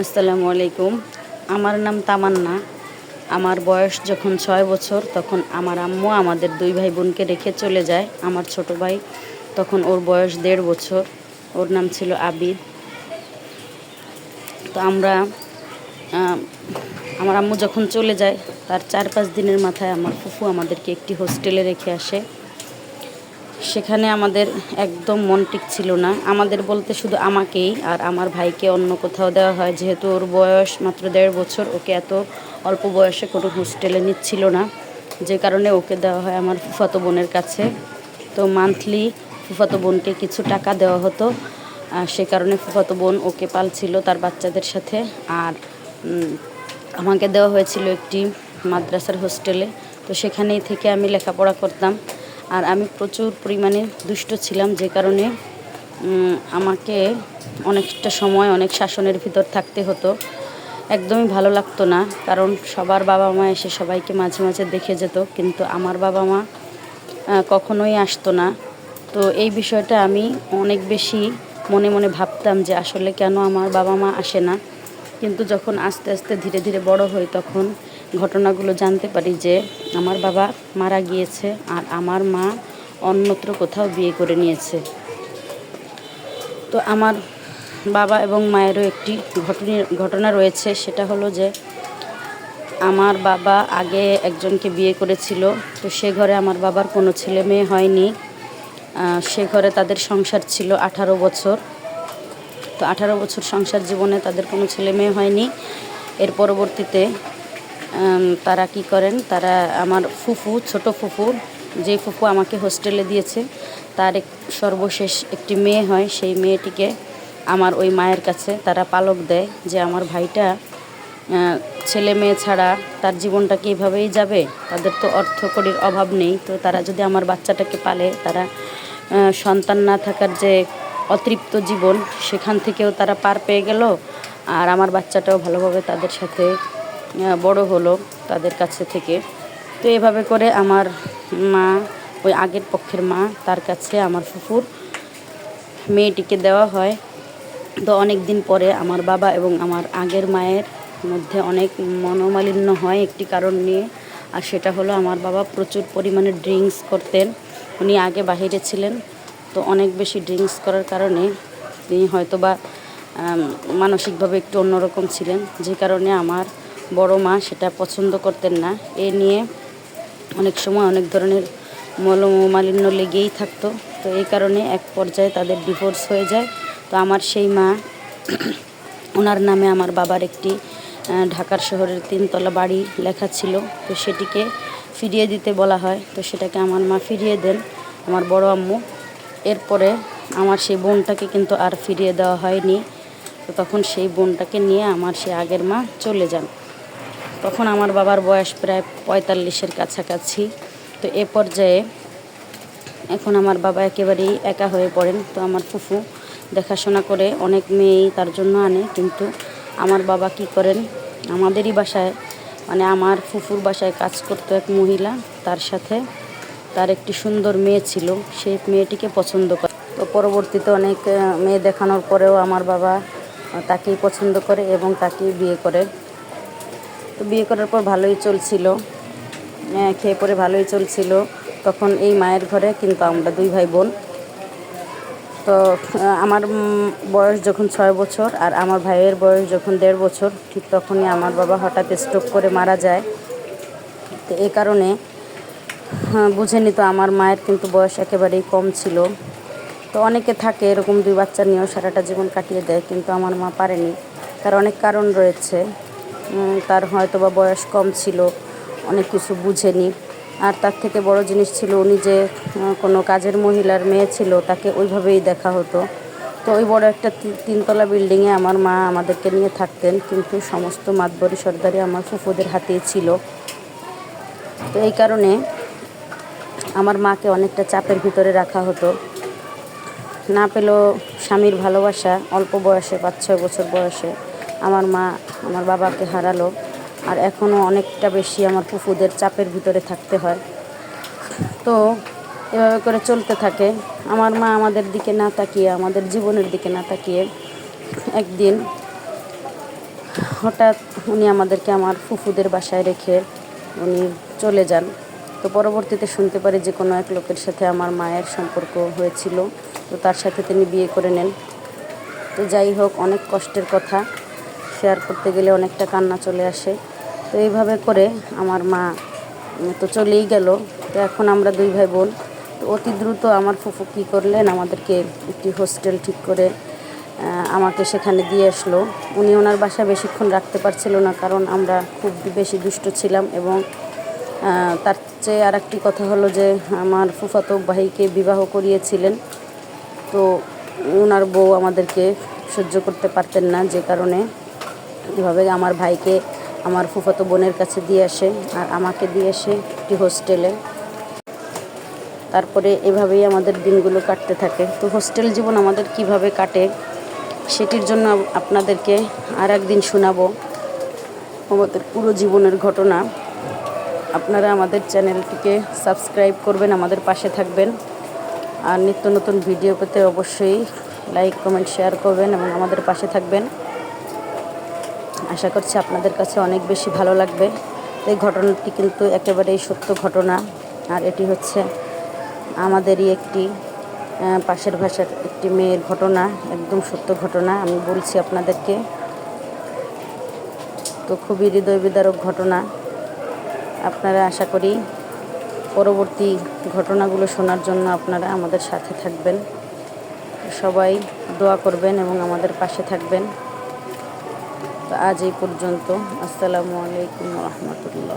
আসসালামু আলাইকুম। আমার নাম তামান্না। আমার বয়স যখন ছয় বছর, তখন আমার আম্মু আমাদের দুই ভাই বোনকে রেখে চলে যায়, আমার ছোট ভাই। তখন ওর বয়স দেড় বছর, ওর নাম ছিল আবিদ। তো আমরা আমার আম্মু যখন চলে যায়, তার চার পাঁচ দিনের মাথায় আমার ফুফু আমাদেরকে একটি হোস্টেলে রেখে আসে। সেখানে আমাদের একদম মন ঠিক ছিল না। আমাদের বলতে শুধু আমাকেই আর আমার ভাইকে অন্য কোথাও দেওয়া হয়। যেহেতু ওর বয়স মাত্র দেড় বছর, ওকে এত অল্প বয়সে কোনো হোস্টেলে নিচ্ছিল না। যে কারণে ওকে দেওয়া হয় আমার ফুফাতো বোনের কাছে। তো মান্থলি ফুফাতো বোনকে কিছু টাকা দেওয়া হতো। আর সে কারণে ফুফাতো বোন ওকে পালছিল তার বাচ্চাদের সাথে। আর আমাকে দেওয়া হয়েছিল একটি মাদ্রাসার হোস্টেলে। তো সেখানেই থেকে আমি লেখাপড়া করতাম। আর আমি প্রচুর পরিমাণে দুষ্ট ছিলাম যে কারণে আমাকে অনেকটা সময়, অনেক শাসনের ভিতর থাকতে হতো। একদমই ভালো লাগতো না, কারণ সবার বাবা মা এসে সবাইকে মাঝে মাঝে দেখে যেত, কিন্তু আমার বাবা মা কখনোই আসতো না। তো এই বিষয়টা আমি অনেক বেশি মনে মনে ভাবতাম যে আসলে কেন আমার বাবা মা আসে না। কিন্তু যখন আস্তে আস্তে ধীরে ধীরে বড় হই, তখন ঘটনাগুলো জানতে পারি যে আমার বাবা মারা গিয়েছে আর আমার মা অন্যত্র কোথাও বিয়ে করে নিয়েছে। তো আমার বাবা এবং মায়েরও একটি ঘটনা ঘটনা রয়েছে। সেটা হলো যে আমার বাবা আগে একজনকে বিয়ে করেছিল, তো সে ঘরে আমার বাবার কোনো ছেলে মেয়ে হয়নি। সে ঘরে তাদের সংসার ছিল আঠারো বছর। তো আঠারো বছর সংসার জীবনে তাদের কোনো ছেলে মেয়ে হয়নি। এর পরবর্তীতে তারা কি করেন? তারা আমার ফুফু, ছোট ফুফু, যে ফুফু আমাকে হোস্টেলে দিয়েছে, তার এক সর্বশেষ একটি মেয়ে হয়। সেই মেয়েটিকে আমার ওই মায়ের কাছে তারা পালক দেয় যে আমার ভাইটা ছেলে মেয়ে ছাড়া তার জীবনটা কি এভাবেই যাবে? তাদের তো অর্থকড়ির অভাব নেই। তো তারা যদি আমার বাচ্চাটাকে পালে, তারা সন্তান না থাকার যে অতৃপ্ত জীবন, সেখান থেকেও তারা পার পেয়ে গেল। আর আমার বাচ্চাটাও ভালোভাবে তাদের সাথে বড় হলো তাদের কাছে থেকে। তো এভাবে করে আমার মা, ওই আগের পক্ষের মা, তার কাছে আমার ফুফুর মেয়েটিকে দেওয়া হয়। তো অনেক দিন পরে আমার বাবা এবং আমার আগের মায়ের মধ্যে অনেক মনোমালিন্য হয় একটি কারণ নিয়ে। আর সেটা হলো আমার বাবা প্রচুর পরিমাণে ড্রিঙ্কস করতেন। উনি আগে বাহিরে ছিলেন, তো অনেক বেশি ড্রিঙ্কস করার কারণে তিনি হয়তো বা মানসিকভাবে একটু অন্যরকম ছিলেন। যে কারণে আমার বড় মা সেটা পছন্দ করতেন না। এ নিয়ে অনেক সময় অনেক ধরনের মলমালিন্য লেগেই থাকতো। তো এই কারণে এক পর্যায়ে তাদের ডিভোর্স হয়ে যায়। তো আমার সেই মা ওনার নামে আমার বাবার একটি ঢাকার শহরের তিনতলা বাড়ি লেখা ছিল। তো সেটিকে ফিরিয়ে দিতে বলা হয়। তো সেটাকে আমার মা ফিরিয়ে দেন, আমার বড় আম্মু। এরপরে আমার সেই বোনটাকে কিন্তু আর ফিরিয়ে দেওয়া হয়নি। তো তখন সেই বোনটাকে নিয়ে আমার সেই আগের মা চলে যান। তখন আমার বাবার বয়স প্রায় পঁয়তাল্লিশের কাছাকাছি। তো এ পর্যায়ে এখন আমার বাবা একেবারেই একা হয়ে পড়েন। তো আমার ফুফু দেখাশোনা করে অনেক মেয়েই তার জন্য আনে। কিন্তু আমার বাবা কি করেন? আমাদেরই বাসায় মানে আমার ফুফুর বাসায় কাজ করতো এক মহিলা। তার সাথে তার একটি সুন্দর মেয়ে ছিল। সেই মেয়েটিকে পছন্দ করে। তো পরবর্তীতে অনেক মেয়ে দেখানোর পরেও আমার বাবা তাকেই পছন্দ করে এবং তাকেই বিয়ে করে। তো বিয়ে করার পর ভালোই চলছিল। খেয়ে পরে ভালোই চলছিল। তখন এই মায়ের ঘরে কিন্তু আমরা দুই ভাই বোন তো আমার বয়স যখন ছয় বছর আর আমার ভাইয়ের বয়স যখন দেড় বছর ঠিক তখনই আমার বাবা হঠাৎ স্ট্রোক করে মারা যায়। তো এ কারণে হ্যাঁ, বুঝেনি তো আমার মায়ের কিন্তু বয়স একেবারেই কম ছিল। তো অনেকে থাকে এরকম দুই বাচ্চা নিয়েও সারাটা জীবন কাটিয়ে দেয় কিন্তু আমার মা পারেনি। তার অনেক কারণ রয়েছে। তার হয়তো বা বয়স কম ছিল, অনেক কিছু বুঝেনি। আর তার থেকে বড় জিনিস ছিল উনি যে কোনো কাজের মহিলার মেয়ে ছিল, তাকে ওইভাবেই দেখা হতো। তো ওই বড় একটা তিনতলা বিল্ডিংয়ে আমার মা আমাদেরকে নিয়ে থাকতেন, কিন্তু সমস্ত মাতবরি সর্দারি আমার ফুফুদের হাতেই ছিল। তো এই কারণে আমার মাকে অনেকটা চাপের ভিতরে রাখা হতো। না পেলেও স্বামীর ভালোবাসা অল্প বয়সে পাঁচ ছয় বছর বয়সে আমার মা আমার বাবাকে হারালো। আর এখনও অনেকটা বেশি আমার ফুফুদের চাপের ভিতরে থাকতে হয়। তো এভাবে করে চলতে থাকে। আমার মা আমাদের দিকে না তাকিয়ে, আমাদের জীবনের দিকে না তাকিয়ে একদিন হঠাৎ উনি আমাদেরকে আমার ফুফুদের বাসায় রেখে উনি চলে যান। তো পরবর্তীতে শুনতে পারি যে কোনো এক লোকের সাথে আমার মায়ের সম্পর্ক হয়েছিল। তো তার সাথে তিনি বিয়ে করে নেন। তো যাই হোক, অনেক কষ্টের কথা। শেয়ার করতে গেলে অনেকটা কান্না চলে আসে। তো এইভাবে করে আমার মা তো চলেই গেল। তো এখন আমরা দুই ভাই বোন তো অতি দ্রুত আমার ফুফু কী করলেন, আমাদেরকে একটি হোস্টেল ঠিক করে আমাকে সেখানে দিয়ে আসলো। উনি ওনার বাসায় বেশিক্ষণ রাখতে পারছিল না, কারণ আমরা খুব বেশি দুষ্ট ছিলাম এবং তার চেয়ে আর একটি কথা হলো যে, আমার ফুফাতো ভাইকে বিবাহ করিয়েছিলেন। তো ওনার বউ আমাদেরকে সহ্য করতে পারতেন না যে কারণে। এভাবে আমার ভাইকে আমার ফুফাতো বোনের কাছে দিয়ে আসে আর আমাকে দিয়ে আসে একটি হোস্টেলে। তারপরে এভাবেই আমাদের দিনগুলো কাটতে থাকে। তো হোস্টেল জীবন আমাদের কীভাবে কাটে সেটির জন্য আপনাদেরকে আর একদিন শোনাবো আমাদের পুরো জীবনের ঘটনা। আপনারা আমাদের চ্যানেলটিকে সাবস্ক্রাইব করবেন, আমাদের পাশে থাকবেন। আর নিত্য নতুন ভিডিও পেতে অবশ্যই লাইক, কমেন্ট, শেয়ার করবেন এবং আমাদের পাশে থাকবেন। আশা করছি আপনাদের কাছে অনেক বেশি ভালো লাগবে। এই ঘটনাটি কিন্তু একেবারেই সত্য ঘটনা। আর এটি হচ্ছে আমাদেরই একটি পাশের ভাষার একটি মেয়ের ঘটনা, একদম সত্য ঘটনা। আমি বলছি আপনাদেরকে, তো খুবই হৃদয় বিদারক ঘটনা। আপনারা আশা করি পরবর্তী ঘটনাগুলো শোনার জন্য আপনারা আমাদের সাথে থাকবেন। সবাই দোয়া করবেন এবং আমাদের পাশে থাকবেন। তো আজ এই পর্যন্ত। আসসালামু আলাইকুম রহমতুল্লাহ।